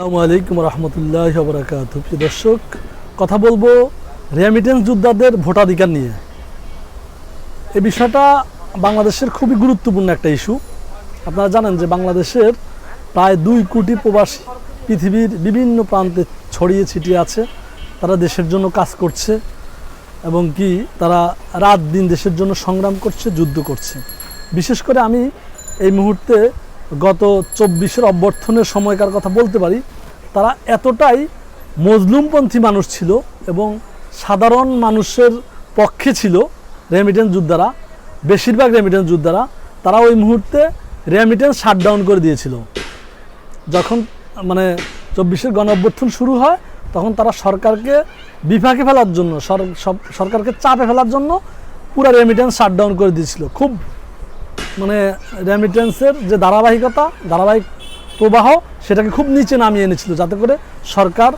আসসালামু আলাইকুম রহমতুল্লাহ বরাকাত দর্শক, কথা বলব রেমিটেন্স যোদ্ধাদের ভোটাধিকার নিয়ে। এই বিষয়টা বাংলাদেশের খুবই গুরুত্বপূর্ণ একটা ইস্যু। আপনারা জানেন যে বাংলাদেশের প্রায় দুই কোটি প্রবাসী পৃথিবীর বিভিন্ন প্রান্তে ছড়িয়ে ছিটিয়ে আছে। তারা দেশের জন্য কাজ করছে এবং কি তারা রাত দিন দেশের জন্য সংগ্রাম করছে, যুদ্ধ করছে। বিশেষ করে আমি এই মুহূর্তে গত চব্বিশের অভ্যর্থনের সময়কার কথা বলতে পারি, তারা এতটাই মজলুমপন্থী মানুষ ছিল এবং সাধারণ মানুষের পক্ষে ছিল রেমিটেন্স যোদ্ধারা, বেশিরভাগ রেমিটেন্স যোদ্ধারা, তারা ওই মুহূর্তে রেমিটেন্স শাটডাউন করে দিয়েছিল। যখন মানে চব্বিশের গণ অভ্যর্থন শুরু হয়, তখন তারা সরকারকে বিভাগে ফেলার জন্য সরকারকে চাপে ফেলার জন্য পুরো রেমিটেন্স শাটডাউন করে দিয়েছিল। খুব মানে রেমিটেন্সের যে ধারাবাহিকতা, ধারাবাহিক প্রবাহ, সেটাকে খুব নিচে নামিয়ে এনেছিল যাতে করে সরকার,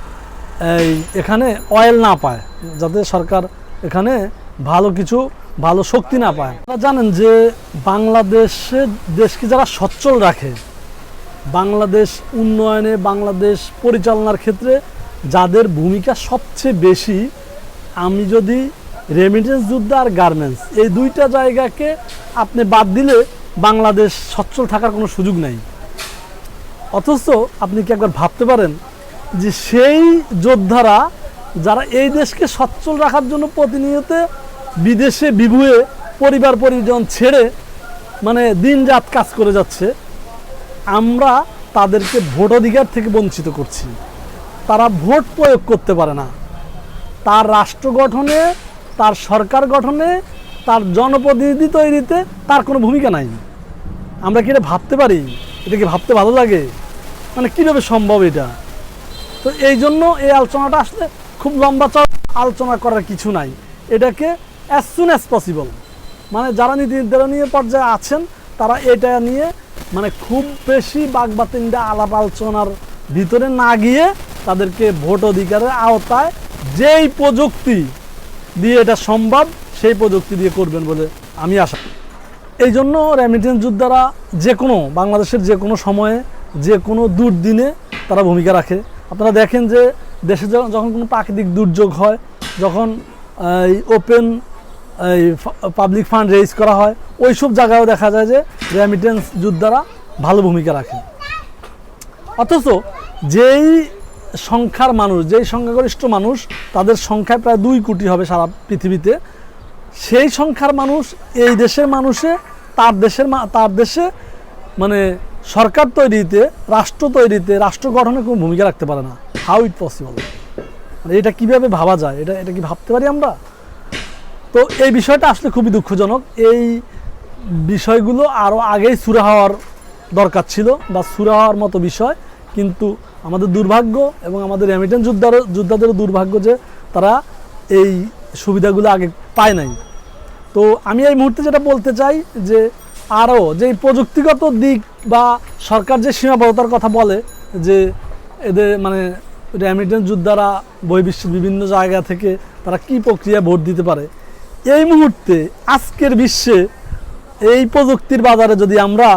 এই, এখানে অয়েল না পায়, যাতে সরকার এখানে ভালো কিছু, ভালো শক্তি না পায়। আপনারা জানেন যে বাংলাদেশের দেশকে যারা সচ্ছল রাখে, বাংলাদেশ উন্নয়নে, বাংলাদেশ পরিচালনার ক্ষেত্রে যাদের ভূমিকা সবচেয়ে বেশি, আমি যদি রেমিটেন্স যুদ্ধ আর গার্মেন্টস এই দুইটা জায়গাকে আপনি বাদ দিলে বাংলাদেশ সচ্ছল থাকার কোনো সুযোগ নাই। অথচ আপনি কি একবার ভাবতে পারেন যে সেই যোদ্ধারা যারা এই দেশকে সচ্ছল রাখার জন্য প্রতিনিয়ত বিদেশে বিভুয়ে পরিবার পরিজন ছেড়ে মানে দিন রাত কাজ করে যাচ্ছে, আমরা তাদেরকে ভোট অধিকার থেকে বঞ্চিত করছি। তারা ভোট প্রয়োগ করতে পারে না। তার রাষ্ট্র গঠনে তার সরকার গঠনে, তার জনপ্রতিনিধি তৈরিতে তার কোনো ভূমিকা নাই। আমরা কি এটা ভাবতে পারি? এটা কি ভাবতে ভালো লাগে? মানে কীভাবে সম্ভব এটা? তো এই জন্য এই আলোচনাটা আসলে খুব লম্বা চড় আলোচনা করার কিছু নাই। এটাকে অ্যাজ সুন অ্যাজ পসিবল মানে যারা নীতি নির্ধারণীয় পর্যায়ে আছেন, তারা এটা নিয়ে মানে খুব বেশি বাগবাতিনটা আলাপ আলোচনার ভিতরে না গিয়ে তাদেরকে ভোট অধিকারের আওতায় যেই প্রযুক্তি দিয়ে এটা সম্ভব, সেই প্রযুক্তি দিয়ে করবেন বলে আমি আশা। এই জন্য রেমিটেন্স যোদ্ধারা যে কোনো, বাংলাদেশের যে কোনো সময়ে, যে কোনো দুর্দিনে তারা ভূমিকা রাখে আপনারা দেখেন যে দেশে যখন যখন কোনো প্রাকৃতিক দুর্যোগ হয়, যখন এই ওপেন এই পাবলিক ফান্ড রেজ করা হয় ওই সব জায়গায়ও দেখা যায় যে রেমিটেন্স যোদ্ধারা ভালো ভূমিকা রাখে অথচ যেই সংখ্যার মানুষ, যেই সংখ্যাগরিষ্ঠ মানুষ, তাদের সংখ্যায় প্রায় দুই কোটি হবে সারা পৃথিবীতে। সেই সংখ্যার মানুষ, এই দেশের মানুষে, তার দেশের তার দেশে মানে সরকার তৈরিতে, রাষ্ট্র তৈরিতে, রাষ্ট্র গঠনে কোনো ভূমিকা রাখতে পারে না। হাউ ইট পসিবল মানে এটা কীভাবে ভাবা যায়? এটা এটা কি ভাবতে পারি আমরা? তো এই বিষয়টা আসলে খুবই দুঃখজনক। এই বিষয়গুলো আরও আগেই সুরা হওয়ার দরকার ছিল বা সুরা হওয়ার মতো বিষয়। কিন্তু আমাদের দুর্ভাগ্য এবং আমাদের রেমিটেন্স যোদ্ধার যোদ্ধাদেরও দুর্ভাগ্য যে তারা এই সুবিধাগুলো আগে পায় নাই। তো আমি এই মুহূর্তে যেটা বলতে চাই যে আরও যে প্রযুক্তিগত দিক বা সরকার যে সীমাবদ্ধতার কথা বলে যে এদের মানে রেমিটেন্স যোদ্ধারা বহির্বিশ্বের বিভিন্ন জায়গা থেকে তারা কি প্রক্রিয়া ভোট দিতে পারে, এই মুহূর্তে আজকের বিশ্বে এই প্রযুক্তির বাজারে যদি আমরা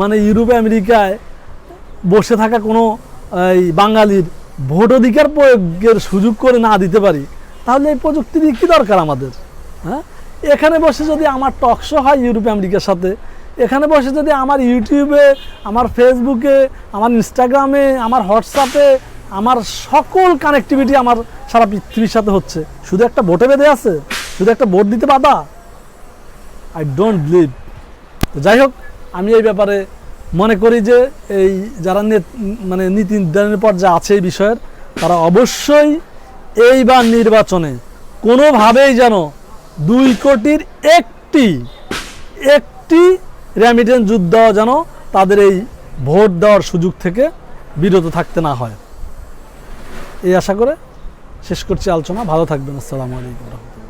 মানে ইউরোপ, আমেরিকায় বসে থাকা কোনো, এই বাঙালির ভোট অধিকার প্রয়োগের সুযোগ করে না দিতে পারি, তাহলে এই প্রযুক্তি দিয়ে কী দরকার আমাদের? হ্যাঁ? এখানে বসে যদি আমার টকশো হয় ইউরোপ, আমেরিকার সাথে, এখানে বসে যদি আমার ইউটিউবে, আমার ফেসবুকে, আমার ইনস্টাগ্রামে, আমার হোয়াটসঅ্যাপে, আমার সকল কানেক্টিভিটি আমার সারা পৃথিবীর সাথে হচ্ছে, শুধু একটা ভোটে বেঁধে আছে? শুধু একটা ভোট দিতে বাধা? আই ডোন্ট বিলিভ তো যাই হোক, আমি এই ব্যাপারে মনে করি যে এই যারা মানে নীতি নির্ধারণের পর্যায়ে আছে এই বিষয়ের, তারা অবশ্যই এইবার নির্বাচনে কোনোভাবেই যেন দুই কোটির একটি একটি রেমিটেন্স যুদ্ধ যেন তাদের এই ভোট দেওয়ার সুযোগ থেকে বিরত থাকতে না হয়। এই আশা করে শেষ করছি আলোচনা। ভালো থাকবেন। আসসালামু আলাইকুম। রহমতুল্লাহ